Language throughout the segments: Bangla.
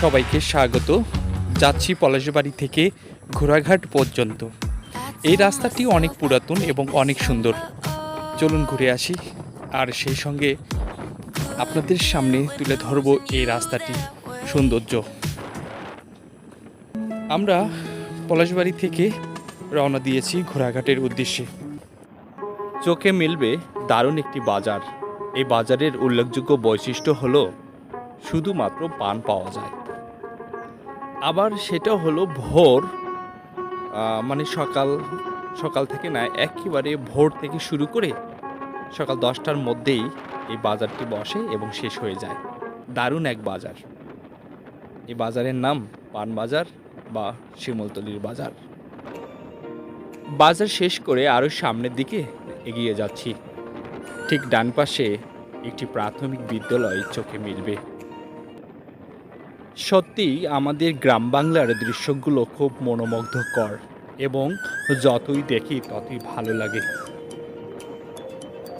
সবাইকে স্বাগত। যাচ্ছি পলাশবাড়ি থেকে ঘোড়াঘাট পর্যন্ত। এই রাস্তাটি অনেক পুরাতন এবং অনেক সুন্দর। চলুন ঘুরে আসি। আর সেই সঙ্গে আপনাদের সামনে তুলে ধরব এই রাস্তাটি সৌন্দর্য। আমরা পলাশবাড়ি থেকে রওনা দিয়েছি ঘোড়াঘাটের উদ্দেশ্যে। চোখে মিলবে দারুণ একটি বাজার। এই বাজারের উল্লেখযোগ্য বৈশিষ্ট্য হলো, শুধুমাত্র পান পাওয়া যায়। আবার সেটা হলো ভোর মানে সকাল সকাল থেকে না, একেবারে ভোর থেকে শুরু করে সকাল দশটার মধ্যেই এই বাজারটি বসে এবং শেষ হয়ে যায়। দারুণ এক বাজার। এই বাজারের নাম পান বাজার বা শিমলতলির বাজার। বাজার শেষ করে আরও সামনের দিকে এগিয়ে যাচ্ছি। ঠিক ডান পাশে একটি প্রাথমিক বিদ্যালয় চোখে মিলবে। সত্যি আমাদের গ্রাম বাংলার দৃশ্যগুলো খুব মনোমুগ্ধকর এবং যতই দেখি ততই ভালো লাগে।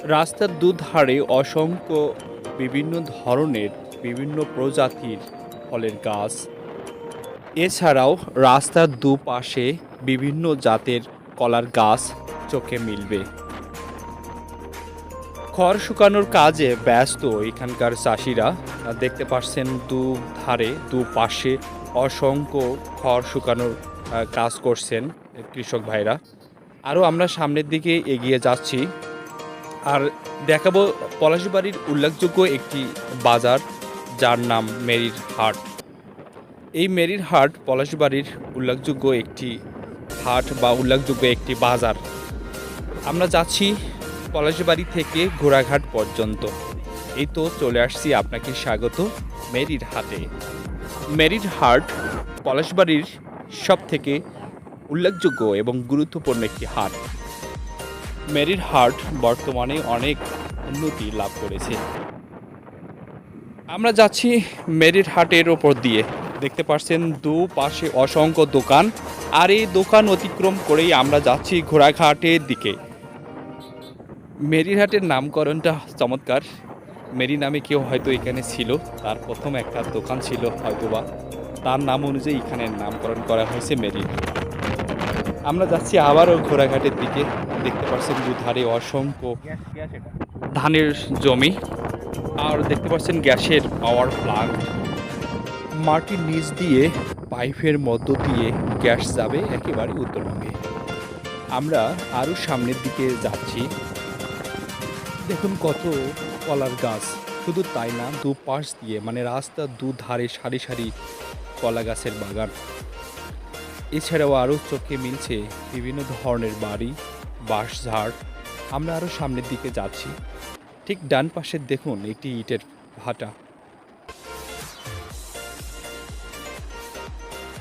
রাস্তার দুধারে অসংখ্য বিভিন্ন ধরনের বিভিন্ন প্রজাতির ফলের গাছ। এছাড়াও রাস্তার দুপাশে বিভিন্ন জাতের কলার গাছ চোখে মিলবে। খড় শুকানোর কাজে ব্যস্ত এখানকার চাষিরা। দেখতে পাচ্ছেন দু ধারে দু পাশে অসংখ্য খড় শুকানোর কাজ করছেন কৃষক ভাইরা। আরও আমরা সামনের দিকে এগিয়ে যাচ্ছি। আর দেখাবো পলাশবাড়ির উল্লেখযোগ্য একটি বাজার, যার নাম মেরির হাট। এই মেরির হাট পলাশবাড়ির উল্লেখযোগ্য একটি হাট বা উল্লেখযোগ্য একটি বাজার। আমরা যাচ্ছি পলাশবাড়ি থেকে ঘোড়াঘাট পর্যন্ত। এই তো চলে আসছি আপনাকে স্বাগত মেরির হাটে। মেরির হাট পলাশবাড়ির সব থেকে উল্লেখযোগ্য এবং গুরুত্বপূর্ণ একটি হাট। মেরির হাট বর্তমানে অনেক উন্নতি লাভ করেছে। আমরা যাচ্ছি মেরির হাটের ওপর দিয়ে। দেখতে পাচ্ছেন দু পাশে অসংখ্য দোকান। আর এই দোকান অতিক্রম করেই আমরা যাচ্ছি ঘোড়াঘাটের দিকে। মেরিরহাটের নামকরণটা চমৎকার। মেরি নামে কেউ হয়তো এখানে ছিল, তার প্রথম একটা দোকান ছিল হয়তোবা। তার নাম অনুযায়ী এখানে নামকরণ করা হয়েছে মেরি। আমরা যাচ্ছি আবারও ঘোড়াঘাটের দিকে। দেখতে পাচ্ছেন দুধারে অসংখ্য ধানের জমি, আর দেখতে পাচ্ছেন গ্যাসের পাওয়ার প্লান্ট। মাটির নিচ দিয়ে পাইপের মধ্য দিয়ে গ্যাস যাবে একেবারে উত্তরবঙ্গে। আমরা আরও সামনের দিকে যাচ্ছি। দেখুন কত কলার গাছ। শুধু তাই না দু পাশ দিয়ে মানে রাস্তার দু ধারে সারি সারি কলা গাছের বাগান। এছাড়াও আরও চোখে মিলছে বিভিন্ন ধরনের বাড়ি, বাঁশঝাড়। আমরা আরও সামনের দিকে যাচ্ছি। ঠিক ডান পাশে দেখুন একটি ইটের ভাটা।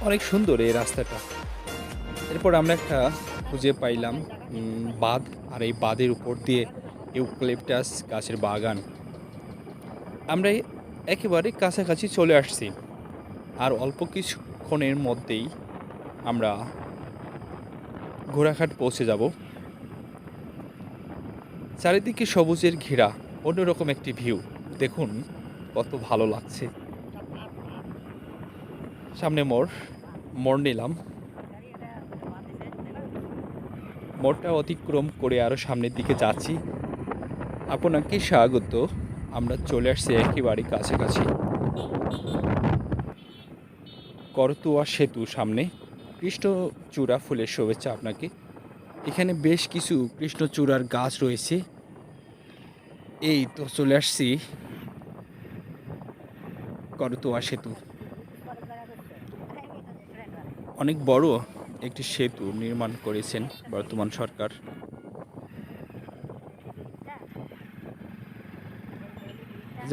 অনেক সুন্দর এই রাস্তাটা। এরপর আমরা একটা খুঁজে পাইলাম বাঁধ। আর এই বাঁধের উপর দিয়ে ইউক্লিপটাস গাছের বাগান। আমরা একেবারে কাছাকাছি চলে আসছি। আর অল্প কিছুক্ষণের মধ্যেই আমরা ঘোড়াঘাট পৌঁছে যাব। চারিদিকে সবুজের ঘেরা, অন্যরকম একটি ভিউ। দেখুন কত ভালো লাগছে। সামনে মোড় মোড় নিলাম। মোড়টা অতিক্রম করে আরও সামনের দিকে যাচ্ছি। আপনাকে স্বাগত। আমরা চলে আসছি একেবারে কাছাকাছি। করতোয়া সেতু সামনে। কৃষ্ণচূড়া ফুলের শুভেচ্ছা আপনাকে। এখানে বেশ কিছু কৃষ্ণচূড়ার গাছ রয়েছে। এই তো চলে আসছি করতোয়া সেতু। অনেক বড় একটি সেতু নির্মাণ করেছেন বর্তমান সরকার।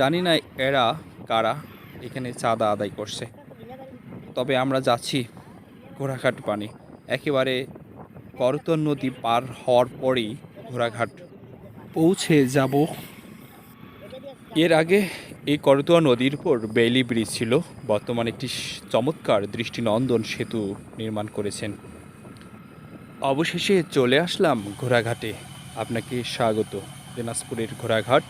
জানি না এরা কারা, এখানে চাঁদা আদায় করছে। তবে আমরা যাচ্ছি ঘোড়াঘাট পানি একেবারে করতন নদী পার হওয়ার পরেই ঘোড়াঘাট পৌঁছে যাব। এর আগে এই করতোয়া নদীর উপর বেইলি ব্রিজ ছিল। বর্তমানে একটি চমৎকার দৃষ্টিনন্দন সেতু নির্মাণ করেছেন। অবশেষে চলে আসলাম ঘোড়াঘাটে। আপনাকে স্বাগত। দিনাজপুরের ঘোড়াঘাট।